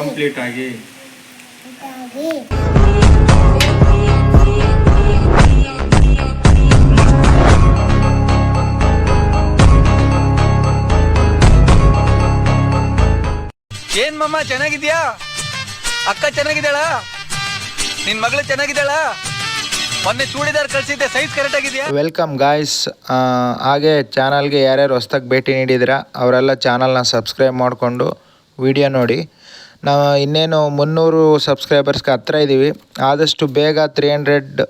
Complete ಆಗಿ. ಏನ್ ಮಮ್ಮ ಚೆನ್ನಾಗಿದ್ಯಾ? ಅಕ್ಕ ಚೆನ್ನಾಗಿದ್ದಾಳ? ನಿನ್ ಮಗಳು ಚೆನ್ನಾಗಿದ್ದಾಳ? ಮೊನ್ನೆ ಚೂಡಿದಾರ್ ಕಳಿಸಿದ್ದೆ ಸೈಜ್ ಕರೆಕ್ಟ್ ಆಗಿದ್ಯಾ? ವೆಲ್ಕಮ್ ಗಾಯ್ಸ್ ಹಾಗೆ ಚಾನಲ್ಗೆ ಯಾರ್ಯಾರು ಹೊಸ್ದಾಗಿ ಭೇಟಿ ನೀಡಿದ್ದೀರಾ ಅವರೆಲ್ಲ ಚಾನಲ್ನ ಸಬ್ಸ್ಕ್ರೈಬ್ ಮಾಡಿಕೊಂಡು ವಿಡಿಯೋ ನೋಡಿ. ನಾವು ಇನ್ನೇನು ಮುನ್ನೂರು ಸಬ್ಸ್ಕ್ರೈಬರ್ಸ್ಗೆ ಹತ್ರ ಇದ್ದೀವಿ ಆದಷ್ಟು ಬೇಗ ತ್ರೀ ಹಂಡ್ರೆಡ್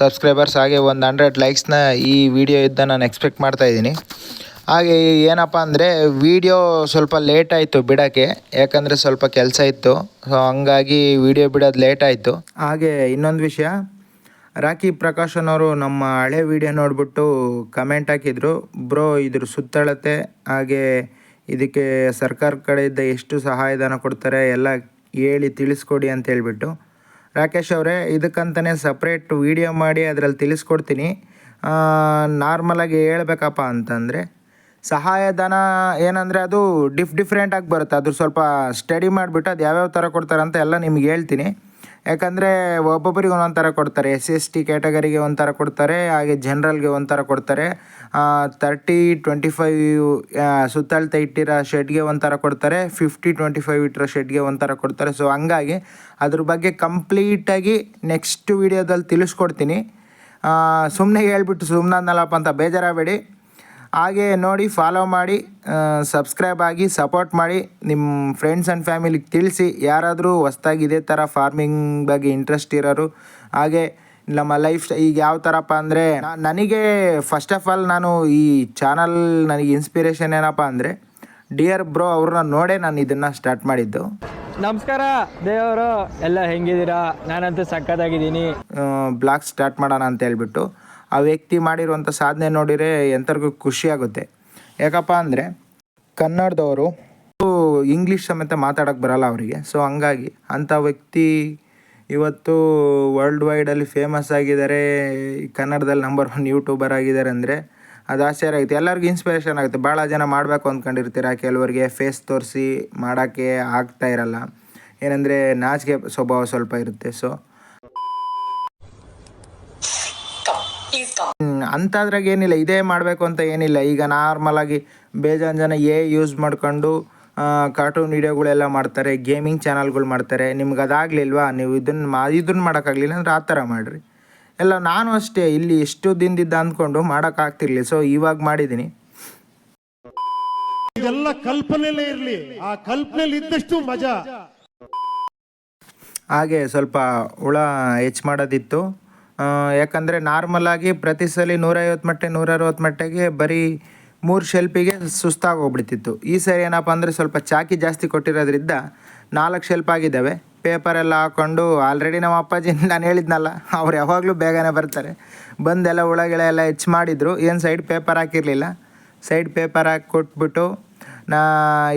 ಸಬ್ಸ್ಕ್ರೈಬರ್ಸ್ ಹಾಗೆ ಒಂದು ಹಂಡ್ರೆಡ್ ಲೈಕ್ಸ್ನ ಈ ವಿಡಿಯೋ ಇದ್ದ ನಾನು ಎಕ್ಸ್ಪೆಕ್ಟ್ ಮಾಡ್ತಾ ಇದ್ದೀನಿ. ಹಾಗೆ ಏನಪ್ಪ ಅಂದರೆ ವಿಡಿಯೋ ಸ್ವಲ್ಪ ಲೇಟ್ ಆಯಿತು ಬಿಡೋಕ್ಕೆ. ಯಾಕಂದರೆ ಸ್ವಲ್ಪ ಕೆಲಸ ಇತ್ತು. ಸೊ ಹಂಗಾಗಿ ವಿಡಿಯೋ ಬಿಡೋದು ಲೇಟ್ ಆಯಿತು. ಹಾಗೆ ಇನ್ನೊಂದು ವಿಷಯ ರಾಕಿ ಪ್ರಕಾಶನ್ ಅವರು ನಮ್ಮ ಹಳೆ ವಿಡಿಯೋ ನೋಡಿಬಿಟ್ಟು ಕಮೆಂಟ್ ಹಾಕಿದರು. ಬ್ರೋ, ಇದ್ರ ಸುತ್ತಳತೆ, ಹಾಗೆ ಇದಕ್ಕೆ ಸರ್ಕಾರ ಕಡೆಯಿಂದ ಎಷ್ಟು ಸಹಾಯಧನ ಕೊಡ್ತಾರೆ ಎಲ್ಲ ಹೇಳಿ ತಿಳಿಸ್ಕೊಡಿ ಅಂತ ಹೇಳ್ಬಿಟ್ಟು. ರಾಕೇಶ್ ಅವರೇ ಇದಕ್ಕಂತಲೇ ಸಪ್ರೇಟ್ ವಿಡಿಯೋ ಮಾಡಿ ಅದರಲ್ಲಿ ತಿಳಿಸ್ಕೊಡ್ತೀನಿ. ನಾರ್ಮಲಾಗಿ ಹೇಳಬೇಕಪ್ಪ ಅಂತಂದರೆ, ಸಹಾಯಧನ ಏನಂದರೆ ಅದು ಡಿಫ್ ಡಿಫ್ರೆಂಟಾಗಿ ಬರುತ್ತೆ. ಅದ್ರ ಸ್ವಲ್ಪ ಸ್ಟಡಿ ಮಾಡಿಬಿಟ್ಟು ಅದು ಯಾವ್ಯಾವ ಥರ ಕೊಡ್ತಾರೆ ಅಂತ ಎಲ್ಲ ನಿಮ್ಗೆ ಹೇಳ್ತೀನಿ. ಯಾಕಂದರೆ ಒಬ್ಬೊಬ್ಬರಿಗೆ ಒಂದೊಂದು ಕೊಡ್ತಾರೆ. ಎಸ್ ಎಸ್ ಟಿ ಕ್ಯಾಟಗರಿಗೆ ಒಂಥರ ಕೊಡ್ತಾರೆ, ಹಾಗೆ ಜನ್ರಲ್ಗೆ ಒಂಥರ ಕೊಡ್ತಾರೆ. ತರ್ಟಿ ಟ್ವೆಂಟಿ ಫೈವ್ ಸುತ್ತಳತೆ ಇಟ್ಟಿರೋ ಶೆಡ್ಗೆ ಒಂಥರ ಕೊಡ್ತಾರೆ. ಫಿಫ್ಟಿ ಟ್ವೆಂಟಿ ಫೈವ್ ಇಟ್ಟಿರೋ ಶೆಡ್ಗೆ ಒಂಥರ ಕೊಡ್ತಾರೆ. ಸೊ ಹಂಗಾಗಿ ಅದ್ರ ಬಗ್ಗೆ ಕಂಪ್ಲೀಟಾಗಿ ನೆಕ್ಸ್ಟ್ ವೀಡಿಯೋದಲ್ಲಿ ತಿಳಿಸ್ಕೊಡ್ತೀನಿ. ಸುಮ್ಮನೆ ಹೇಳ್ಬಿಟ್ಟು ಸುಮ್ಮನಲ್ಲಪ್ಪ ಅಂತ ಬೇಜಾರಾಗಬೇಡಿ. ಹಾಗೆ ನೋಡಿ ಫಾಲೋ ಮಾಡಿ ಸಬ್ಸ್ಕ್ರೈಬ್ ಆಗಿ ಸಪೋರ್ಟ್ ಮಾಡಿ ನಿಮ್ಮ ಫ್ರೆಂಡ್ಸ್ ಆ್ಯಂಡ್ ಫ್ಯಾಮಿಲಿಗೆ ತಿಳಿಸಿ ಯಾರಾದರೂ ಹೊಸ್ದಾಗಿ ಇದೇ ಥರ ಫಾರ್ಮಿಂಗ್ ಬಗ್ಗೆ ಇಂಟ್ರೆಸ್ಟ್ ಇರೋರು ಹಾಗೆ ನಮ್ಮ ಲೈಫ್ ಈಗ ಯಾವ ಥರಪ್ಪ ಅಂದರೆ ನನಗೆ ಫಸ್ಟ್ ಆಫ್ ಆಲ್ ನಾನು ಈ ಚಾನಲ್ ನನಗೆ ಇನ್ಸ್ಪಿರೇಷನ್ ಏನಪ್ಪ ಅಂದರೆ ಡಿಯರ್ ಬ್ರೋ ಅವ್ರನ್ನ ನೋಡೇ ನಾನು ಇದನ್ನು ಸ್ಟಾರ್ಟ್ ಮಾಡಿದ್ದು. ನಮಸ್ಕಾರ ದೇವರು ಎಲ್ಲ ಹೆಂಗಿದ್ದೀರಾ? ನಾನಂತೂ ಸಕ್ಕತ್ತಾಗಿದ್ದೀನಿ ಬ್ಲಾಗ್ ಸ್ಟಾರ್ಟ್ ಮಾಡೋಣ ಅಂತ ಹೇಳ್ಬಿಟ್ಟು. ಆ ವ್ಯಕ್ತಿ ಮಾಡಿರುವಂಥ ಸಾಧನೆ ನೋಡಿದರೆ ಎಂಥರಿಗೂ ಖುಷಿಯಾಗುತ್ತೆ ಯಾಕಪ್ಪ ಅಂದರೆ ಕನ್ನಡದವರು ಇಂಗ್ಲೀಷ್ ಸಮೇತ ಮಾತಾಡೋಕೆ ಬರಲ್ಲ ಅವರಿಗೆ. ಸೊ ಹಂಗಾಗಿ ಅಂಥ ವ್ಯಕ್ತಿ ಇವತ್ತು ವರ್ಲ್ಡ್ ವೈಡಲ್ಲಿ ಫೇಮಸ್ ಆಗಿದ್ದಾರೆ ಕನ್ನಡದಲ್ಲಿ ನಂಬರ್ ಒನ್ ಯೂಟ್ಯೂಬರ್ ಆಗಿದ್ದಾರೆ ಅಂದರೆ ಅದು ಆಶ್ಚರ್ಯ ಆಗುತ್ತೆ. ಎಲ್ಲರಿಗೂ ಇನ್ಸ್ಪಿರೇಷನ್ ಆಗುತ್ತೆ. ಭಾಳ ಜನ ಮಾಡಬೇಕು ಅಂದ್ಕೊಂಡಿರ್ತೀರ ಕೆಲವರಿಗೆ ಫೇಸ್ ತೋರಿಸಿ ಮಾಡೋಕ್ಕೆ ಆಗ್ತಾ ಇರಲ್ಲ. ಏನಂದರೆ ನಾಚಿಕೆ ಸ್ವಭಾವ ಸ್ವಲ್ಪ ಇರುತ್ತೆ. ಸೊ ಅಂಥದ್ರಾಗ ಏನಿಲ್ಲ ಇದೇ ಮಾಡಬೇಕು ಅಂತ ಏನಿಲ್ಲ. ಈಗ ನಾರ್ಮಲಾಗಿ ಬೇಜಾನ್ ಜನ ಎ ಯೂಸ್ ಮಾಡ್ಕೊಂಡು ಕಾರ್ಟೂನ್ ವೀಡಿಯೋಗಳೆಲ್ಲ ಮಾಡ್ತಾರೆ ಗೇಮಿಂಗ್ ಚಾನಲ್ಗಳು ಮಾಡ್ತಾರೆ. ನಿಮ್ಗೆ ಅದಾಗಲಿಲ್ವಾ? ನೀವು ಇದನ್ನು ಮಾ ಇದನ್ನು ಮಾಡೋಕ್ಕಾಗಲಿಲ್ಲ ಅಂದರೆ ಆ ಥರ ಮಾಡಿರಿ. ಎಲ್ಲ ನಾನು ಅಷ್ಟೇ ಇಲ್ಲಿ ಎಷ್ಟು ದಿನದಿದ್ದ ಅಂದ್ಕೊಂಡು ಮಾಡೋಕ್ಕಾಗ್ತಿರ್ಲಿ ಸೊ ಇವಾಗ ಮಾಡಿದ್ದೀನಿ ಇದೆಲ್ಲ ಕಲ್ಪನೆಯಲ್ಲೇ ಇರಲಿ. ಆ ಕಲ್ಪನೆಲಿ ಇದ್ದಷ್ಟು ಮಜಾ. ಹಾಗೆ ಸ್ವಲ್ಪ ಹುಳ ಹೆಚ್ಚು ಮಾಡೋದಿತ್ತು. ಯಾಕಂದರೆ ನಾರ್ಮಲಾಗಿ ಪ್ರತಿ ಸಲ ನೂರೈವತ್ತು ಮಟ್ಟೆ ನೂರ ಅರವತ್ತು ಮಟ್ಟೆಗೆ ಬರೀ ಮೂರು ಶೆಲ್ಪಿಗೆ ಸುಸ್ತಾಗೋಗ್ಬಿಡ್ತಿತ್ತು. ಈ ಸರಿ ಏನಪ್ಪ ಅಂದರೆ ಸ್ವಲ್ಪ ಚಾಕಿ ಜಾಸ್ತಿ ಕೊಟ್ಟಿರೋದ್ರಿಂದ ನಾಲ್ಕು ಶೆಲ್ಪ್ ಆಗಿದ್ದಾವೆ. ಪೇಪರೆಲ್ಲ ಹಾಕ್ಕೊಂಡು ಆಲ್ರೆಡಿ ನಮ್ಮ ಅಪ್ಪಾಜಿ, ನಾನು ಹೇಳಿದ್ನಲ್ಲ, ಅವ್ರು ಯಾವಾಗಲೂ ಬೇಗನೆ ಬರ್ತಾರೆ. ಬಂದೆಲ್ಲ ಹುಳಗಿಳ ಎಲ್ಲ ಹೆಚ್ಚು ಮಾಡಿದರು. ಏನು ಸೈಡ್ ಪೇಪರ್ ಹಾಕಿರಲಿಲ್ಲ. ಸೈಡ್ ಪೇಪರ್ ಹಾಕಿ ಕೊಟ್ಬಿಟ್ಟು ನಾ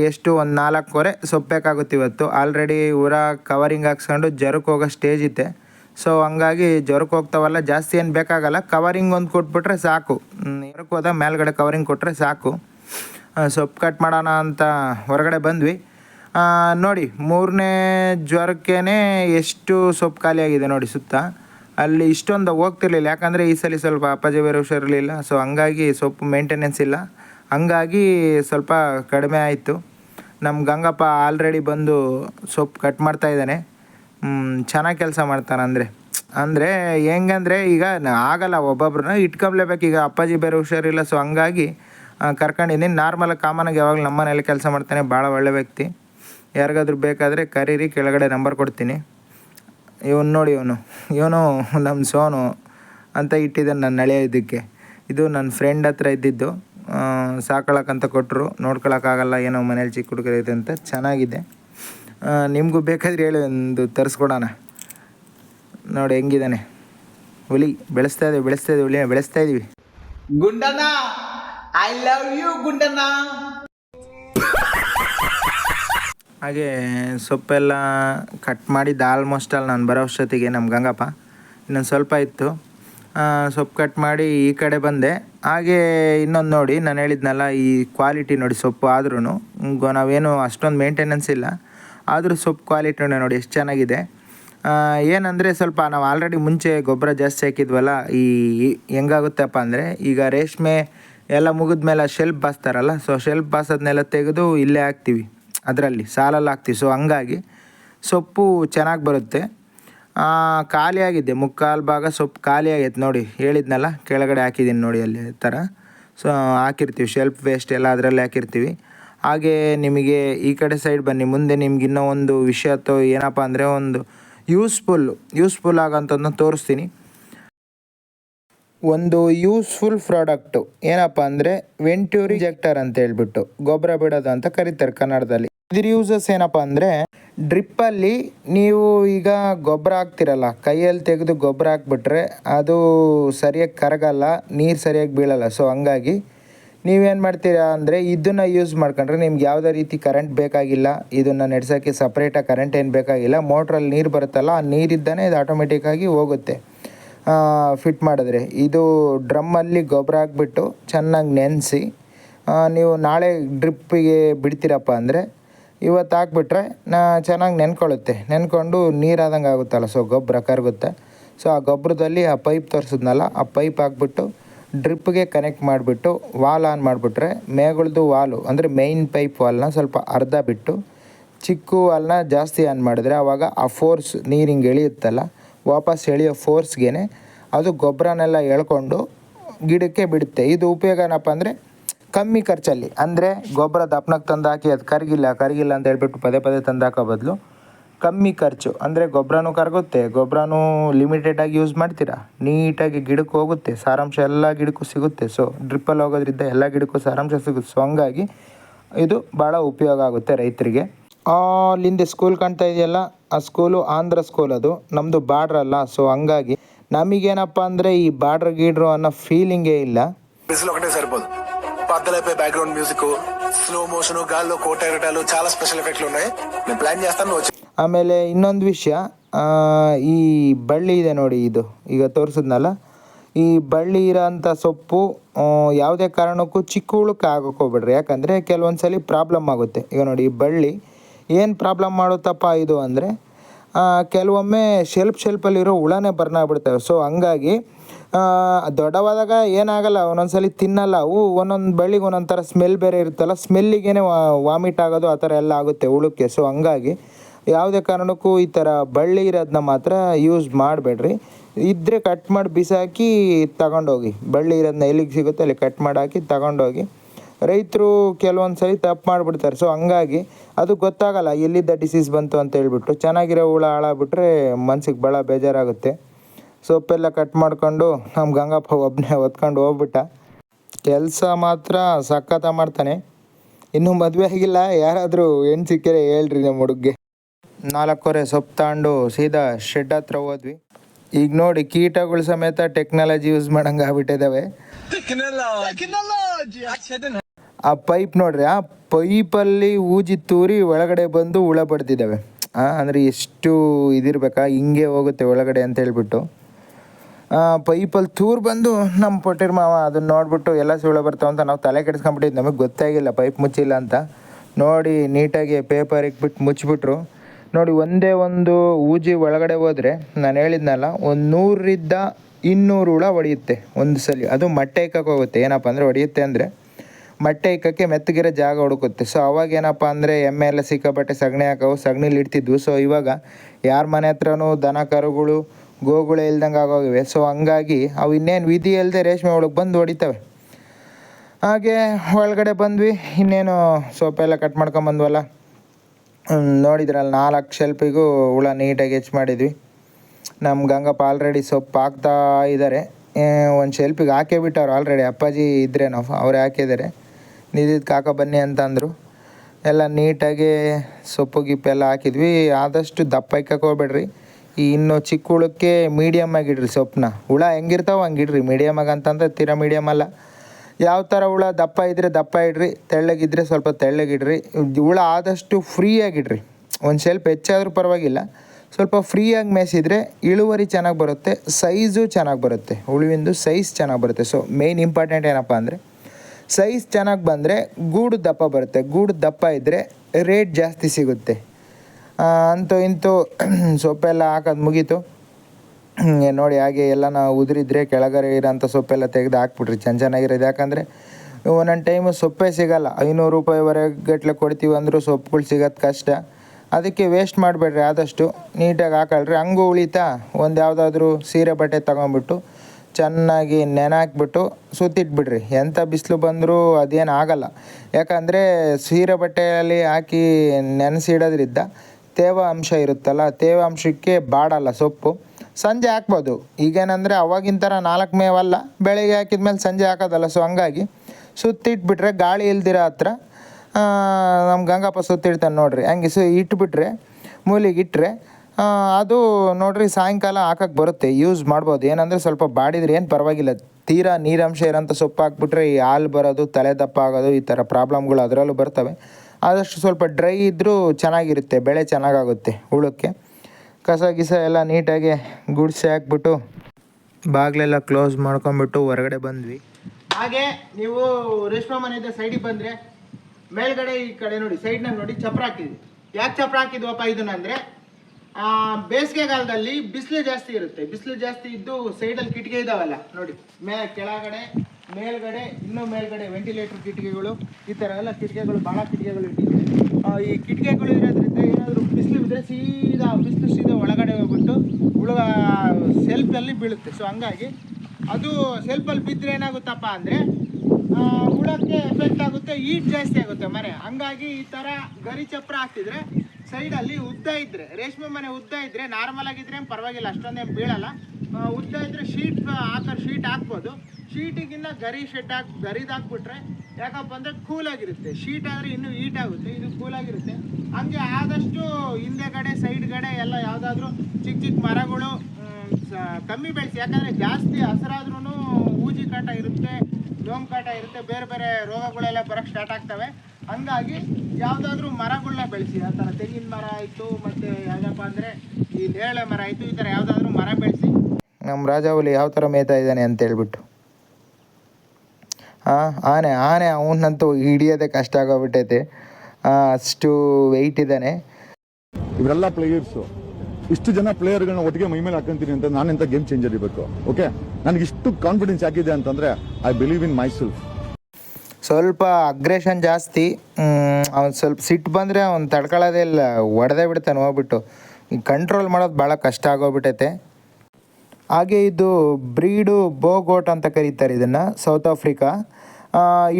ಎಷ್ಟು ಒಂದು ನಾಲ್ಕೂವರೆ ಸೊಪ್ಪಬೇಕಾಗುತ್ತೆ ಇವತ್ತು. ಆಲ್ರೆಡಿ ಊರ ಕವರಿಂಗ್ ಹಾಕ್ಸ್ಕೊಂಡು ಜರಕ್ಕೆ ಹೋಗೋ ಸ್ಟೇಜ್ ಇತ್ತೆ ಸೊ ಹಂಗಾಗಿ ಜ್ವರಕ್ಕೆ ಹೋಗ್ತಾವಲ್ಲ, ಜಾಸ್ತಿ ಏನು ಬೇಕಾಗಲ್ಲ ಕವರಿಂಗ್ ಒಂದು ಕೊಟ್ಬಿಟ್ರೆ ಸಾಕು. ಜ್ವರಕ್ಕೆ ಹೋದ ಮೇಲ್ಗಡೆ ಕವರಿಂಗ್ ಕೊಟ್ಟರೆ ಸಾಕು. ಸೊಪ್ಪು ಕಟ್ ಮಾಡೋಣ ಅಂತ ಹೊರಗಡೆ ಬಂದ್ವಿ. ನೋಡಿ, ಮೂರನೇ ಜ್ವರಕ್ಕೇ ಎಷ್ಟು ಸೊಪ್ಪು ಖಾಲಿಯಾಗಿದೆ ನೋಡಿ ಸುತ್ತ. ಅಲ್ಲಿ ಇಷ್ಟೊಂದು ಹೋಗ್ತಿರ್ಲಿಲ್ಲ, ಯಾಕಂದರೆ ಈ ಸಲ ಸ್ವಲ್ಪ ಅಪ್ಪಾಜಿ ಬೇರೆ ಹುಷಾರಿರಲಿಲ್ಲ ಸೊ ಹಂಗಾಗಿ ಸೊಪ್ಪು ಮೇಂಟೆನೆನ್ಸ್ ಇಲ್ಲ. ಹಂಗಾಗಿ ಸ್ವಲ್ಪ ಕಡಿಮೆ ಆಯಿತು. ನಮ್ಮ ಗಂಗಪ್ಪ ಆಲ್ರೆಡಿ ಬಂದು ಸೊಪ್ಪು ಕಟ್ ಮಾಡ್ತಾ ಇದ್ದಾನೆ. ಚೆನ್ನಾಗಿ ಕೆಲಸ ಮಾಡ್ತಾನೆ ಅಂದರೆ. ಅಂದರೆ ಹೆಂಗಂದ್ರೆ ಈಗ ಆಗಲ್ಲ ಒಬ್ಬೊಬ್ರನ್ನ ಇಟ್ಕೊಬ್ಲೇಬೇಕು ಈಗ ಅಪ್ಪಾಜಿ ಬೇರೆ ಹುಷಾರಿಲ್ಲ ಸೊ ಹಂಗಾಗಿ ಕರ್ಕೊಂಡಿದ್ದೀನಿ. ನಾರ್ಮಲಾಗಿ ಕಾಮನಾಗಿ ಯಾವಾಗಲೂ ನಮ್ಮ ಮನೇಲಿ ಕೆಲಸ ಮಾಡ್ತಾನೆ, ಭಾಳ ಒಳ್ಳೆ ವ್ಯಕ್ತಿ. ಯಾರಿಗಾದ್ರೂ ಬೇಕಾದರೆ ಕರೀರಿ, ಕೆಳಗಡೆ ನಂಬರ್ ಕೊಡ್ತೀನಿ. ಇವನು ನೋಡಿ ಇವನು. ಇವನು ನಮ್ಮ ಸೋನು ಅಂತ ಇಟ್ಟಿದ್ದಾನೆ ನನ್ನ ನಳೆಯ ಇದಕ್ಕೆ. ಇದು ನನ್ನ ಫ್ರೆಂಡ್ ಹತ್ರ ಇದ್ದಿದ್ದು. ಸಾಕೊಳಕ್ಕಂತ ಕೊಟ್ಟರು ನೋಡ್ಕೊಳಕ್ಕಾಗಲ್ಲ ಏನೋ ಮನೇಲಿ ಚಿಕ್ಕ ಹುಡುಗರು ಇದೆ ಅಂತ. ಚೆನ್ನಾಗಿದೆ. ನಿಮಗೂ ಬೇಕಾದ್ರೆ ಹೇಳಿ ಒಂದು ತರಿಸ್ಕೊಡೋಣ. ನೋಡಿ ಹೆಂಗಿದ್ದಾನೆ ಹುಲಿ ಬೆಳೆಸ್ತಾ ಇದ್ದೀವಿ ಬೆಳೆಸ್ತಾ ಇದ್ದೀವಿ ಹುಲಿ ಬೆಳೆಸ್ತಾ ಇದ್ದೀವಿ ಗುಂಡನ ಐ ಲವ್ ಯು ಗುಂಡನ ಹಾಗೆ ಸೊಪ್ಪೆಲ್ಲ ಕಟ್ ಮಾಡಿದ್ದು ಆಲ್ಮೋಸ್ಟ್ ಅಲ್ಲಿ ನಾನು ಬರೋ ಅಷ್ಟೊತ್ತಿಗೆ ನಮ್ಮ ಗಂಗಪ್ಪ. ಇನ್ನೊಂದು ಸ್ವಲ್ಪ ಇತ್ತು. ಸೊಪ್ಪು ಕಟ್ ಮಾಡಿ ಈ ಕಡೆ ಬಂದೆ. ಹಾಗೆ ಇನ್ನೊಂದು ನೋಡಿ ನಾನು ಹೇಳಿದ್ನಲ್ಲ ಈ ಕ್ವಾಲಿಟಿ ನೋಡಿ ಸೊಪ್ಪು ಆದ್ರೂ ನಾವೇನು ಅಷ್ಟೊಂದು ಮೇಂಟೆನೆನ್ಸ್ ಇಲ್ಲ. ಆದರೂ ಸೊಪ್ಪು ಕ್ವಾಲಿಟಿ ನೋಡಿ, ಎಷ್ಟು ಚೆನ್ನಾಗಿದೆ. ಏನಂದರೆ ಸ್ವಲ್ಪ ನಾವು ಆಲ್ರೆಡಿ ಮುಂಚೆ ಗೊಬ್ಬರ ಜಾಸ್ತಿ ಹಾಕಿದ್ವಲ್ಲ, ಈ ಹೆಂಗಾಗುತ್ತಪ್ಪ ಅಂದರೆ, ಈಗ ರೇಷ್ಮೆ ಎಲ್ಲ ಮುಗಿದ್ಮೇಲೆ ಶೆಲ್ಪ್ ಬಾಸ್ತಾರಲ್ಲ ಸೊ ಶೆಲ್ಪ್ ಬಾಸೋದನ್ನೆಲ್ಲ ತೆಗೆದು ಇಲ್ಲೇ ಹಾಕ್ತೀವಿ, ಅದರಲ್ಲಿ ಸಾಲಲ್ಲಿ ಹಾಕ್ತೀವಿ. ಸೊ ಹಂಗಾಗಿ ಸೊಪ್ಪು ಚೆನ್ನಾಗಿ ಬರುತ್ತೆ. ಖಾಲಿಯಾಗಿದೆ ಮುಕ್ಕಾಲು ಭಾಗ ಸೊಪ್ಪು ಖಾಲಿ ಆಗೈತೆ ನೋಡಿ, ಹೇಳಿದ್ನಲ್ಲ, ಕೆಳಗಡೆ ಹಾಕಿದ್ದೀನಿ ನೋಡಿ ಅಲ್ಲಿ ಥರ. ಸೊ ಹಾಕಿರ್ತೀವಿ ಶೆಲ್ಫ್ ವೇಸ್ಟ್ ಎಲ್ಲ ಅದರಲ್ಲಿ ಹಾಕಿರ್ತೀವಿ. ಹಾಗೆ ನಿಮಗೆ ಈ ಕಡೆ ಸೈಡ್ ಬನ್ನಿ. ಮುಂದೆ ನಿಮ್ಗೆ ಇನ್ನೂ ಒಂದು ವಿಷಯ ಅಥವಾ ಏನಪ್ಪ ಅಂದರೆ ಒಂದು ಯೂಸ್ಫುಲ್ ಯೂಸ್ಫುಲ್ ಆಗೋಂಥದ್ದನ್ನ ತೋರಿಸ್ತೀನಿ. ಒಂದು ಯೂಸ್ಫುಲ್ ಪ್ರಾಡಕ್ಟು ಏನಪ್ಪ ಅಂದರೆ ವೆಂಟ್ಯೂರಿ ಜೆಕ್ಟರ್ ಅಂತ ಹೇಳ್ಬಿಟ್ಟು ಗೊಬ್ಬರ ಬಿಡೋದು ಅಂತ ಕರೀತಾರೆ ಕನ್ನಡದಲ್ಲಿ. ಇದ್ರ ಯೂಸಸ್ ಏನಪ್ಪ ಅಂದರೆ ಡ್ರಿಪ್ಪಲ್ಲಿ ನೀವು ಈಗ ಗೊಬ್ಬರ ಹಾಕ್ತಿರಲ್ಲ, ಕೈಯಲ್ಲಿ ತೆಗೆದು ಗೊಬ್ಬರ ಹಾಕ್ಬಿಟ್ರೆ ಅದು ಸರಿಯಾಗಿ ಕರಗಲ್ಲ, ನೀರು ಸರಿಯಾಗಿ ಬೀಳಲ್ಲ. ಸೊ ಹಂಗಾಗಿ ನೀವೇನು ಮಾಡ್ತೀರಾ ಅಂದರೆ ಇದನ್ನು ಯೂಸ್ ಮಾಡ್ಕೊಂಡ್ರೆ ನಿಮ್ಗೆ ಯಾವುದೇ ರೀತಿ ಕರೆಂಟ್ ಬೇಕಾಗಿಲ್ಲ. ಇದನ್ನು ನಡೆಸೋಕ್ಕೆ ಸಪ್ರೇಟಾಗಿ ಕರೆಂಟ್ ಏನು ಬೇಕಾಗಿಲ್ಲ. ಮೋಟ್ರಲ್ಲಿ ನೀರು ಬರುತ್ತಲ್ಲ, ಆ ನೀರಿದ್ದಾನೆ ಇದು ಆಟೋಮೆಟಿಕ್ಕಾಗಿ ಹೋಗುತ್ತೆ. ಫಿಟ್ ಮಾಡಿದ್ರೆ. ಇದು ಡ್ರಮ್ಮಲ್ಲಿ ಗೊಬ್ಬರ ಹಾಕ್ಬಿಟ್ಟು ಚೆನ್ನಾಗಿ ನೆನೆಸಿ ನೀವು ನಾಳೆ ಡ್ರಿಪ್ಪಿಗೆ ಬಿಡ್ತೀರಪ್ಪ ಅಂದರೆ, ಇವತ್ತು ಹಾಕ್ಬಿಟ್ರೆ, ನಾ ಚೆನ್ನಾಗಿ ನೆನ್ಕೊಳ್ಳುತ್ತೆ. ನೆನ್ಕೊಂಡು ನೀರಾದಂಗೆ ಆಗುತ್ತಲ್ಲ ಸೊ ಗೊಬ್ಬರ ಕರಗುತ್ತೆ. ಸೊ ಆ ಗೊಬ್ಬರದಲ್ಲಿ ಆ ಪೈಪ್ ತೋರಿಸಿದ್ನಲ್ಲ, ಆ ಪೈಪ್ ಹಾಕ್ಬಿಟ್ಟು ಡ್ರಿಪ್ಗೆ ಕನೆಕ್ಟ್ ಮಾಡಿಬಿಟ್ಟು ವಾಲ್ ಆನ್ ಮಾಡಿಬಿಟ್ರೆ ಮೇಗಳದು ವಾಲು ಅಂದರೆ ಮೇಯ್ನ್ ಪೈಪ್ ವಾಲ್ನ ಸ್ವಲ್ಪ ಅರ್ಧ ಬಿಟ್ಟು ಚಿಕ್ಕ ವಾಲ್ನ ಜಾಸ್ತಿ ಆನ್ ಮಾಡಿದ್ರೆ ಆವಾಗ ಆ ಫೋರ್ಸ್ ನೀರು ಹಿಂಗೆ ಎಳೆಯುತ್ತಲ್ಲ, ವಾಪಸ್ ಎಳೆಯೋ ಫೋರ್ಸ್ಗೆ ಅದು ಗೊಬ್ಬರನೆಲ್ಲ ಎಳ್ಕೊಂಡು ಗಿಡಕ್ಕೆ ಬಿಡುತ್ತೆ. ಇದು ಉಪಯೋಗ ಏನಪ್ಪ ಅಂದರೆ ಕಮ್ಮಿ ಖರ್ಚಲ್ಲಿ. ಅಂದರೆ ಗೊಬ್ಬರ ದಪ್ಪನಕ್ಕೆ ತಂದು ಹಾಕಿ ಅದು ಕರಗಿಲ್ಲ ಕರಗಿಲ್ಲ ಅಂತ ಹೇಳ್ಬಿಟ್ಟು ಪದೇ ಪದೇ ತಂದು ಹಾಕೋ ಬದಲು ಕಮ್ಮಿ ಖರ್ಚು ಅಂದರೆ ಗೊಬ್ಬರನೂ ಕರಗುತ್ತೆ ಗೊಬ್ಬರನೂ ಲಿಮಿಟೆಡಾಗಿ ಯೂಸ್ ಮಾಡ್ತೀರಾ ನೀಟಾಗಿ ಗಿಡಕ್ಕೆ ಹೋಗುತ್ತೆ ಸಾರಾಂಶ ಎಲ್ಲ ಗಿಡಕ್ಕೂ ಸಿಗುತ್ತೆ ಸೊ ಡ್ರಿಪ್ಪಲ್ಲಿ ಹೋಗೋದ್ರಿಂದ ಎಲ್ಲ ಗಿಡಕ್ಕೂ ಸಾರಾಂಶ ಸಿಗುತ್ತೆ ಸೊ ಹಂಗಾಗಿ ಇದು ಭಾಳ ಉಪಯೋಗ ಆಗುತ್ತೆ ರೈತರಿಗೆ ಅಲ್ಲಿಂದ ಸ್ಕೂಲ್ ಕಾಣ್ತಾ ಇದೆಯಲ್ಲ ಆ ಸ್ಕೂಲು ಆಂಧ್ರ ಸ್ಕೂಲ್ ಅದು ನಮ್ಮದು ಬಾರ್ಡ್ರ್ ಅಲ್ಲ ಸೊ ಹಂಗಾಗಿ ನಮಗೇನಪ್ಪ ಅಂದರೆ ಈ ಬಾರ್ಡ್ರ್ ಗೀಡ್ರು ಅನ್ನೋ ಫೀಲಿಂಗೇ ಇಲ್ಲ బిజిల్ ఒకటే సరిపోదు పద్దలైపోయి బ్యాక్గ్రౌండ్ మ్యూజిక్ స్లో మోషన్ గాల్లో కోట ఎరటాలు చాలా స్పెషల్ ఎఫెక్ట్లు ఉన్నాయి నేను ప్లాన్ చేస్తాను నువ్వు వచ్చి ಆಮೇಲೆ ಇನ್ನೊಂದು ವಿಷಯ ಈ ಬಳ್ಳಿ ಇದೆ ನೋಡಿ ಇದು, ಈಗ ತೋರಿಸಿದ್ನಲ್ಲ. ಈ ಬಳ್ಳಿ ಇರೋಂಥ ಸೊಪ್ಪು ಯಾವುದೇ ಕಾರಣಕ್ಕೂ ಚಿಕ್ಕ ಹುಳಕ್ಕೆ ಆಗೋಕೆ ಹೋಗ್ಬೇಡ್ರಿ. ಯಾಕಂದರೆ ಕೆಲವೊಂದು ಸಲ ಪ್ರಾಬ್ಲಮ್ ಆಗುತ್ತೆ. ಈಗ ನೋಡಿ, ಈ ಬಳ್ಳಿ ಏನು ಪ್ರಾಬ್ಲಮ್ ಮಾಡುತ್ತಪ್ಪ ಇದು ಅಂದರೆ ಕೆಲವೊಮ್ಮೆ ಶೆಲ್ಫ್ ಶೆಲ್ಫಲ್ಲಿರೋ ಹುಳನೇ ಬರ್ನಾಗ್ಬಿಡ್ತವೆ ಸೊ ಹಂಗಾಗಿ ದೊಡ್ಡವಾದಾಗ ಏನಾಗಲ್ಲ, ಒಂದೊಂದ್ಸಲಿ ತಿನ್ನಲ್ಲ. ಅವು ಒಂದೊಂದು ಬಳ್ಳಿಗೆ ಒಂದೊಂದು ಥರ ಸ್ಮೆಲ್ ಬೇರೆ ಇರುತ್ತಲ್ಲ ಸ್ಮೆಲ್ಲಿಗೇನೆ ವಾಮಿಟ್ ಆಗೋದು ಆ ಥರ ಎಲ್ಲ ಆಗುತ್ತೆ ಹುಳಕ್ಕೆ. ಸೊ ಹಂಗಾಗಿ ಯಾವುದೇ ಕಾರಣಕ್ಕೂ ಈ ಥರ ಬಳ್ಳಿ ಇರೋದನ್ನ ಮಾತ್ರ ಯೂಸ್ ಮಾಡಬೇಡ್ರಿ. ಇದ್ದರೆ ಕಟ್ ಮಾಡಿ ಬಿಸಾಕಿ ತಗೊಂಡೋಗಿ. ಬಳ್ಳಿ ಇರೋದನ್ನ ಎಲ್ಲಿಗೆ ಸಿಗುತ್ತೆ ಅಲ್ಲಿ ಕಟ್ ಮಾಡಿ ಹಾಕಿ ತಗೊಂಡೋಗಿ. ರೈತರು ಕೆಲವೊಂದು ಸರಿ ತಪ್ಪು ಮಾಡಿಬಿಡ್ತಾರೆ. ಸೊ ಹಂಗಾಗಿ ಅದು ಗೊತ್ತಾಗಲ್ಲ ಎಲ್ಲಿದ್ದ ಡಿಸೀಸ್ ಬಂತು ಅಂತ ಹೇಳ್ಬಿಟ್ಟು. ಚೆನ್ನಾಗಿರೋ ಹುಳ ಹಾಳಾಗ್ಬಿಟ್ರೆ ಮನ್ಸಿಗೆ ಭಾಳ ಬೇಜಾರಾಗುತ್ತೆ. ಸೊಪ್ಪೆಲ್ಲ ಕಟ್ ಮಾಡ್ಕೊಂಡು ನಮ್ಮ ಗಂಗಪ್ಪ ಒಬ್ಬನೇ ಹೊತ್ಕೊಂಡು ಹೋಗ್ಬಿಟ್ಟ. ಕೆಲಸ ಮಾತ್ರ ಸಖತ್ತ ಮಾಡ್ತಾನೆ. ಇನ್ನೂ ಮದುವೆ ಆಗಿಲ್ಲ. ಯಾರಾದರೂ ಹೆಣ್ಣು ಸಿಕ್ಕರೆ ಹೇಳ್ರಿ ನಮ್ಮ ಹುಡುಗ್ಗೆ ನಾಲ್ಕೂವರೆ ಸೊಪ್ಪು ತಗೊಂಡು ಸೀದಾ ಶೆಡ್ ಹತ್ರ ಹೋದ್ವಿ. ಈಗ ನೋಡಿ ಕೀಟಗಳು ಸಮೇತ ಟೆಕ್ನಾಲಜಿ ಯೂಸ್ ಮಾಡಂಗೆ ಆಗ್ಬಿಟ್ಟಿದ್ದಾವೆ ಆ ಪೈಪ್ ನೋಡ್ರಿ, ಆ ಪೈಪಲ್ಲಿ ಊಜಿ ತೂರಿ ಒಳಗಡೆ ಬಂದು ಹುಳ ಬಡ್ದಿದ್ದಾವೆ ಅಂದರೆ ಎಷ್ಟು ಇದಿರ್ಬೇಕಾ, ಹಿಂಗೆ ಹೋಗುತ್ತೆ ಒಳಗಡೆ ಅಂತ ಹೇಳ್ಬಿಟ್ಟು. ಪೈಪಲ್ಲಿ ತೂರು ಬಂದು ನಮ್ಮ ಪೊಟ್ಟಿರ್ ಮಾವ ಅದನ್ನ ನೋಡ್ಬಿಟ್ಟು ಎಲ್ಲ ಸುಳ್ಳು ಬರ್ತಾವ ಅಂತ ನಾವು ತಲೆ ಕೆಡಿಸ್ಕೊಂಬಿಟ್ಟಿದ್ದು ನಮಗೆ ಗೊತ್ತಾಗಿಲ್ಲ ಪೈಪ್ ಮುಚ್ಚಿಲ್ಲ ಅಂತ. ನೋಡಿ ನೀಟಾಗಿ ಪೇಪರ್ ಇಕ್ಬಿಟ್ಟು ಮುಚ್ಚಿಬಿಟ್ರು ನೋಡಿ, ಒಂದೇ ಒಂದು ಊಜಿ ಒಳಗಡೆ ಹೋದರೆ, ನಾನು ಹೇಳಿದ್ನಲ್ಲ, ಒಂದು ನೂರಿದ್ದ ಇನ್ನೂರು ಹುಳ ಹೊಡೆಯುತ್ತೆ ಒಂದು ಸಲ. ಅದು ಮೊಟ್ಟೆ ಇಕ್ಕಕ್ಕೆ ಹೋಗುತ್ತೆ. ಏನಪ್ಪ ಅಂದರೆ ಹೊಡೆಯುತ್ತೆ ಅಂದರೆ ಮೊಟ್ಟೆ ಇಕ್ಕಕ್ಕೆ ಮೆತ್ತಗಿರೋ ಜಾಗ ಹುಡುಕುತ್ತೆ. ಸೊ ಅವಾಗ ಏನಪ್ಪ ಅಂದರೆ ಎಮ್ಮೆ ಎಲ್ಲ ಸಿಕ್ಕಾಪಟ್ಟೆ ಸಗಣಿ ಹಾಕವು, ಸಗಣಿಲಿ ಇಡ್ತಿದ್ವು. ಸೊ ಇವಾಗ ಯಾರ ಮನೆ ಹತ್ರನೂ ದನ, ಕರುಗಳು ಗೋಗಳು ಇಲ್ದಂಗೆ ಆಗೋಗಿವೆ. ಸೊ ಹಂಗಾಗಿ ಅವು ಇನ್ನೇನು ವಿಧಿ ಇಲ್ಲದೆ ರೇಷ್ಮೆ ಒಳಗೆ ಬಂದು ಹೊಡಿತವೆ. ಹಾಗೆ ಒಳಗಡೆ ಬಂದ್ವಿ, ಇನ್ನೇನು ಸೋಪೆಲ್ಲ ಕಟ್ ಮಾಡ್ಕೊಂಬಂದ್ವಲ್ಲ ನೋಡಿದ್ರಲ್ಲ, ನಾಲ್ಕು ಶೆಲ್ಪಿಗೂ ಹುಳ ನೀಟಾಗಿ ಹೆಚ್ಚು ಮಾಡಿದ್ವಿ. ನಮ್ಮ ಗಂಗಪ್ಪ ಆಲ್ರೆಡಿ ಸೊಪ್ಪು ಹಾಕ್ತಾ ಇದ್ದಾರೆ ಒಂದು ಶೆಲ್ಪಿಗೆ ಹಾಕೇ ಬಿಟ್ಟವ್ರು ಆಲ್ರೆಡಿ ಅಪ್ಪಾಜಿ ಇದ್ದರೆ ನಾವು ಅವ್ರು ಹಾಕಿದ್ದಾರೆ ನಿಧಿದ್ಕೆ ಹಾಕೋ ಬನ್ನಿ ಅಂತ ಅಂದರು. ಎಲ್ಲ ನೀಟಾಗಿ ಸೊಪ್ಪು ಗಿಪ್ಪೆಲ್ಲ ಹಾಕಿದ್ವಿ. ಆದಷ್ಟು ದಪ್ಪ ಇಕ್ಕಕ್ಕೆ ಹೋಗ್ಬೇಡ್ರಿ. ಈ ಇನ್ನು ಚಿಕ್ಕ ಹುಳಕ್ಕೆ ಮೀಡಿಯಮ್ ಆಗಿಡ್ರಿ ಸೊಪ್ಪನ್ನ ಹುಳ ಹೆಂಗಿರ್ತಾವೆ ಹಂಗಿಡ್ರಿ. ಮೀಡಿಯಮ್ ಆಗಿ ಅಂತಂದ್ರೆ ತೀರಾ ಮೀಡಿಯಮ್ ಅಲ್ಲ. ಯಾವ ಥರ ಹುಳ, ದಪ್ಪ ಇದ್ದರೆ ದಪ್ಪ ಇಡ್ರಿ, ತೆಳ್ಳಗಿದ್ರೆ ಸ್ವಲ್ಪ ತೆಳ್ಳಗಿಡ್ರಿ. ಹುಳ ಆದಷ್ಟು ಫ್ರೀಯಾಗಿಡ್ರಿ. ಒಂದು ಸ್ವಲ್ಪ ಹೆಚ್ಚಾದರೂ ಪರವಾಗಿಲ್ಲ. ಸ್ವಲ್ಪ ಫ್ರೀಯಾಗಿ ಮೇಯಿಸಿದರೆ ಇಳುವರಿ ಚೆನ್ನಾಗಿ ಬರುತ್ತೆ, ಸೈಜು ಚೆನ್ನಾಗಿ ಬರುತ್ತೆ. ಹುಳುವಿಂದು ಸೈಜ್ ಚೆನ್ನಾಗಿ ಬರುತ್ತೆ. ಸೊ ಮೇಯ್ನ್ ಇಂಪಾರ್ಟೆಂಟ್ ಏನಪ್ಪ ಅಂದರೆ, ಸೈಜ್ ಚೆನ್ನಾಗಿ ಬಂದರೆ ಗೂಡು ದಪ್ಪ ಬರುತ್ತೆ. ಗೂಡು ದಪ್ಪ ಇದ್ದರೆ ರೇಟ್ ಜಾಸ್ತಿ ಸಿಗುತ್ತೆ. ಅಂತೂ ಇಂತೂ ಸೊಪ್ಪೆಲ್ಲ ಹಾಕೋದು ಮುಗೀತು. ನೋಡಿ, ಹಾಗೆ ಎಲ್ಲ ನಾವು ಉದುರಿದ್ರೆ ಕೆಳಗಡೆ ಇರೋಂಥ ಸೊಪ್ಪೆಲ್ಲ ತೆಗೆದು ಹಾಕ್ಬಿಟ್ರಿ. ಚೆನ್ನ ಚೆನ್ನಾಗಿರೋದು. ಯಾಕಂದರೆ, ಒಂದೊಂದು ಟೈಮು ಸೊಪ್ಪೇ ಸಿಗಲ್ಲ. ಐನೂರು ರೂಪಾಯಿವರೆಗೆ ಗಟ್ಟಲೆ ಕೊಡ್ತೀವಿ ಅಂದರೂ ಸೊಪ್ಪುಗಳು ಸಿಗೋದು ಕಷ್ಟ. ಅದಕ್ಕೆ ವೇಸ್ಟ್ ಮಾಡಬೇಡ್ರಿ ಆದಷ್ಟು. ನೀಟಾಗಿ ಹಾಕಳ್ರಿ. ಹಂಗೂ ಉಳಿತಾ? ಒಂದು ಯಾವುದಾದ್ರೂ ಸೀರೆ ಬಟ್ಟೆ ತೊಗೊಂಬಿಟ್ಟು ಚೆನ್ನಾಗಿ ನೆನೆ ಸುತ್ತಿಟ್ಬಿಡ್ರಿ. ಎಂಥ ಬಿಸಿಲು ಬಂದರೂ ಅದೇನು ಆಗಲ್ಲ. ಯಾಕಂದರೆ, ಸೀರೆ ಬಟ್ಟೆಯಲ್ಲಿ ಹಾಕಿ ನೆನೆಸಿಡೋದ್ರಿಂದ ತೇವಾಂಶ ಇರುತ್ತಲ್ಲ, ತೇವಾಂಶಕ್ಕೆ ಬಾಡಲ್ಲ ಸೊಪ್ಪು. ಸಂಜೆ ಹಾಕ್ಬೋದು. ಈಗೇನಂದರೆ ಅವಾಗಿನ ಥರ ನಾಲ್ಕು ಮೇವಲ್ಲ ಬೆಳಗ್ಗೆ ಹಾಕಿದ್ಮೇಲೆ ಸಂಜೆ ಹಾಕೋದಲ್ಲ ಸೊ ಹಂಗಾಗಿ ಸುತ್ತಿಟ್ಬಿಟ್ರೆ ಗಾಳಿ ಇಲ್ದಿರೋ ಹತ್ರ ನಮ್ಮ ಗಂಗಪ್ಪ ಸುತ್ತಿಡ್ತಾನೆ ನೋಡ್ರಿ. ಹಂಗೆ ಸು ಇಟ್ಬಿಟ್ರೆ, ಮೂಲಿಗೆ ಇಟ್ಟರೆ ಅದು ನೋಡ್ರಿ ಸಾಯಂಕಾಲ ಹಾಕಕ್ಕೆ ಬರುತ್ತೆ ಯೂಸ್ ಮಾಡ್ಬೋದು. ಏನಂದರೆ ಸ್ವಲ್ಪ ಬಾಡಿದ್ರೆ ಏನು ಪರವಾಗಿಲ್ಲ, ತೀರಾ ನೀರಾಂಶ ಇರೋಂಥ ಸೊಪ್ಪು ಹಾಕ್ಬಿಟ್ರೆ ಈ ಹಾಲು ಬರೋದು, ತಲೆ ದಪ್ಪ ಆಗೋದು, ಈ ಥರ ಪ್ರಾಬ್ಲಮ್ಗಳು ಅದರಲ್ಲೂ ಬರ್ತವೆ. ಆದಷ್ಟು ಸ್ವಲ್ಪ ಡ್ರೈ ಇದ್ದರೂ ಚೆನ್ನಾಗಿರುತ್ತೆ, ಬೆಳೆ ಚೆನ್ನಾಗಾಗುತ್ತೆ ಉಳಕ್ಕೆ. ಕಸ ಗಿಸ ಎಲ್ಲ ನೀಟಾಗಿ ಗುಡಿಸಿ ಹಾಕ್ಬಿಟ್ಟು ಬಾಗಿಲೆಲ್ಲ ಕ್ಲೋಸ್ ಮಾಡ್ಕೊಂಬಿಟ್ಟು ಹೊರಗಡೆ ಬಂದ್ವಿ. ಹಾಗೆ ನೀವು ರೇಷ್ಮೆ ಮನೆಯಿಂದ ಸೈಡಿಗೆ ಬಂದರೆ ಮೇಲ್ಗಡೆ ಈ ಕಡೆ ನೋಡಿ ಸೈಡ್ನಾಗ ನೋಡಿ ಚಪ್ರ ಹಾಕಿದ್ವಿ. ಯಾಕೆ ಚಪ್ರ ಹಾಕಿದ್ವಪ್ಪ ಇದನ್ನ ಅಂದರೆ ಬೇಸಿಗೆಗಾಲದಲ್ಲಿ ಬಿಸಿಲು ಜಾಸ್ತಿ ಇರುತ್ತೆ. ಬಿಸಿಲು ಜಾಸ್ತಿ ಇದ್ದು ಸೈಡಲ್ಲಿ ಕಿಟಕಿ ಇದಾವಲ್ಲ, ನೋಡಿ, ಮೇ ಕೆಳಗಡೆ ಮೇಲ್ಗಡೆ ಇನ್ನೂ ಮೇಲ್ಗಡೆ ವೆಂಟಿಲೇಟರ್ ಕಿಟಕಿಗಳು ಈ ಥರ ಎಲ್ಲ ಕಿಟಕಿಗಳು ಭಾಳ ಕಿಟಕಿಗಳು ಆ, ಈ ಕಿಟಕಿಗಳು ಇರೋದ್ರಿಂದ ಏನಾದರೂ ಬಿಸಿಲು ಬಿದ್ದರೆ ಸೀದಾ ಬಿಸಿಲು ಸೀದಾ ಒಳಗಡೆ ಹೋಗ್ಬಿಟ್ಟು ಹುಳ ಸೆಲ್ಫಲ್ಲಿ ಬೀಳುತ್ತೆ. ಸೊ ಹಂಗಾಗಿ ಅದು ಸೆಲ್ಫಲ್ಲಿ ಬಿದ್ದರೆ ಏನಾಗುತ್ತಪ್ಪ ಅಂದರೆ ಹುಳಕ್ಕೆ ಎಫೆಕ್ಟ್ ಆಗುತ್ತೆ ಈಟ್ ಜಾಸ್ತಿ ಆಗುತ್ತೆ ಮನೆ. ಹಂಗಾಗಿ ಈ ಥರ ಗರಿ ಚಪ್ರ ಹಾಕ್ತಿದ್ರೆ ಸೈಡಲ್ಲಿ ಉದ್ದ ಇದ್ರೆ ರೇಷ್ಮೆ ಮನೆ ಉದ್ದ ಇದ್ರೆ ನಾರ್ಮಲ್ ಆಗಿದ್ರೆ ಪರವಾಗಿಲ್ಲ ಅಷ್ಟೊಂದೇನು ಬೀಳಲ್ಲ. ಉದ್ದ ಇದ್ರೆ ಶೀಟ್ ಹಾಕೋ ಶೀಟ್ ಹಾಕ್ಬೋದು. ಶೀಟಿಗಿನ್ನ ಗರಿ ಶೆಡ್ ಹಾಕಿ, ಗರಿದು ಹಾಕ್ಬಿಟ್ರೆ ಯಾಕಪ್ಪ ಅಂದರೆ ಕೂಲಾಗಿರುತ್ತೆ. ಶೀಟ್ ಆದರೆ ಇನ್ನೂ ಈಟ್ ಆಗುತ್ತೆ, ಇದು ಕೂಲಾಗಿರುತ್ತೆ. ಹಂಗೆ ಆದಷ್ಟು ಹಿಂದೆಗಡೆ ಸೈಡ್ಗಡೆ ಎಲ್ಲ ಯಾವುದಾದ್ರೂ ಚಿಕ್ಕ ಚಿಕ್ಕ ಮರಗಳು ಕಮ್ಮಿ ಬೆಳೆಸಿ. ಯಾಕಂದರೆ ಜಾಸ್ತಿ ಹಸಿರಾದ್ರೂ ಊಜಿ ಕಾಟ ಇರುತ್ತೆ ಡೋಮ್ ಕಾಟ ಇರುತ್ತೆ, ಬೇರೆ ಬೇರೆ ರೋಗಗಳೆಲ್ಲ ಬರೋಕ್ಕೆ ಸ್ಟಾರ್ಟ್ ಆಗ್ತವೆ. ಹಂಗಾಗಿ ಯಾವುದಾದ್ರೂ ಮರಗಳನ್ನ ಬೆಳೆಸಿ. ಆ ಥರ ತೆಂಗಿನ ಮರ ಆಯಿತು, ಮತ್ತು ಯಾವುದಪ್ಪ ಅಂದರೆ ಈ ನೇರಳೆ ಮರ ಆಯಿತು, ಈ ಥರ ಯಾವುದಾದ್ರೂ ಮರ ಬೆಳೆಸಿ. ನಮ್ಮ ರಾಜಾಹುಲಿ ಯಾವ ಥರ ಮೇಯ್ತಾ ಇದ್ದಾನೆ ಅಂತ ಹೇಳ್ಬಿಟ್ಟು. ಆನೆ ಆನೆ ಅವನಂತೂ ಹಿಡಿಯೋದೇ ಕಷ್ಟ ಆಗೋಗ್ಬಿಟ್ಟೈತೆ. ಅಷ್ಟು ವೆಯ್ಟ್ ಇದ್ದಾನೆ. ಇವರೆಲ್ಲ ಪ್ಲೇಯರ್ಸು ಇಷ್ಟು ಜನ ಪ್ಲೇಯರ್ಗಳನ್ನ ಒಟ್ಟಿಗೆ ಮೈ ಮೇಲೆ ಹಾಕೊಂತೀನಿ ಅಂತ ನಾನೆಂತ ಗೇಮ್ ಚೇಂಜರ್ ಇರಬೇಕು ಓಕೆ ನನಗೆ ಇಷ್ಟು ಕಾನ್ಫಿಡೆನ್ಸ್ ಆಗಿದೆ ಅಂತಂದರೆ I believe in myself ಸ್ವಲ್ಪ ಅಗ್ರೆಷನ್ ಜಾಸ್ತಿ ಅವ್ನು ಸ್ವಲ್ಪ ಸಿಟ್ಟು ಬಂದರೆ ಅವ್ನು ತಡ್ಕೊಳ್ಳೋದೇ ಇಲ್ಲ ಒಡೆದೇ ಬಿಡ್ತಾನೆ ಹೋಗ್ಬಿಟ್ಟು. ಕಂಟ್ರೋಲ್ ಮಾಡೋದು ಭಾಳ ಕಷ್ಟ ಆಗೋಗ್ಬಿಟ್ಟೈತೆ. ಹಾಗೆ ಇದು ಬ್ರೀಡು ಬೋಗೋಟ್ ಅಂತ ಕರೀತಾರೆ ಇದನ್ನು ಸೌತ್ ಆಫ್ರಿಕಾ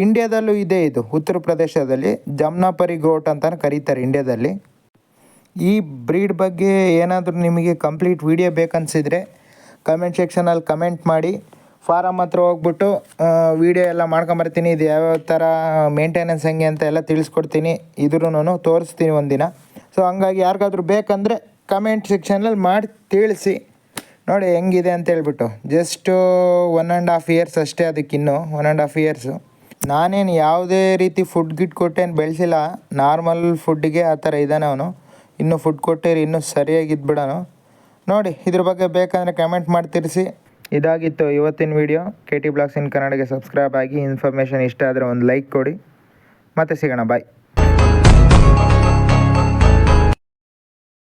ಇಂಡಿಯಾದಲ್ಲೂ ಇದೆ ಇದು, ಉತ್ತರ ಪ್ರದೇಶದಲ್ಲಿ. ಜಮ್ನಾಪರಿ ಗೋಟ್ ಅಂತ ಕರೀತಾರೆ ಇಂಡಿಯಾದಲ್ಲಿ ಈ ಬ್ರೀಡ್ ಬಗ್ಗೆ ಏನಾದರೂ ನಿಮಗೆ ಕಂಪ್ಲೀಟ್ ವಿಡಿಯೋ ಬೇಕನ್ಸಿದ್ರೆ ಕಮೆಂಟ್ ಸೆಕ್ಷನಲ್ಲಿ ಕಮೆಂಟ್ ಮಾಡಿ. ಫಾರಮ್ ಹತ್ರ ಹೋಗ್ಬಿಟ್ಟು ವಿಡಿಯೋ ಎಲ್ಲ ಮಾಡ್ಕೊಂಬರ್ತೀನಿ. ಇದು ಯಾವ್ಯಾವ ಥರ ಮೇಂಟೆನೆನ್ಸ್ ಹೆಂಗೆ ಅಂತ ಎಲ್ಲ ತಿಳಿಸ್ಕೊಡ್ತೀನಿ. ಇದ್ರೂ ತೋರಿಸ್ತೀನಿ ಒಂದಿನ. ಸೊ ಹಂಗಾಗಿ ಯಾರಿಗಾದ್ರೂ ಬೇಕಂದರೆ ಕಮೆಂಟ್ ಸೆಕ್ಷನಲ್ಲಿ ಮಾಡಿ ತಿಳಿಸಿ. ನೋಡಿ ಹೆಂಗಿದೆ ಅಂತ ಹೇಳ್ಬಿಟ್ಟು. Just one and half years ಅಷ್ಟೇ ಅದಕ್ಕಿನ್ನು ಒನ್ ಆ್ಯಂಡ್ ಹಾಫ್ ಇಯರ್ಸು ನಾನೇನು ಯಾವುದೇ ರೀತಿ ಫುಡ್ ಗಿಟ್ ಕೊಟ್ಟೇನು ಬೆಳೆಸಿಲ್ಲ. ನಾರ್ಮಲ್ ಫುಡ್ಗೆ ಆ ಥರ ಇದ್ದಾನೆ ಅವನು. ಇನ್ನೂ ಫುಡ್ ಕೊಟ್ಟಿರಿ, ಇನ್ನೂ ಸರಿಯಾಗಿದ್ಬಿಡೋನು ನೋಡಿ, ಇದ್ರ ಬಗ್ಗೆ ಬೇಕಂದರೆ ಕಮೆಂಟ್ ಮಾಡಿ ತಿಳಿಸಿ. ಇದಾಗಿತ್ತು ಇವತ್ತಿನ video K T vlogs in ಕನ್ನಡಗೆ subscribe ಆಗಿ ಇನ್ಫಾರ್ಮೇಷನ್ ಇಷ್ಟ ಆದರೆ ಒಂದು ಲೈಕ್ ಕೊಡಿ. ಮತ್ತೆ ಸಿಗೋಣ ಬಾಯ್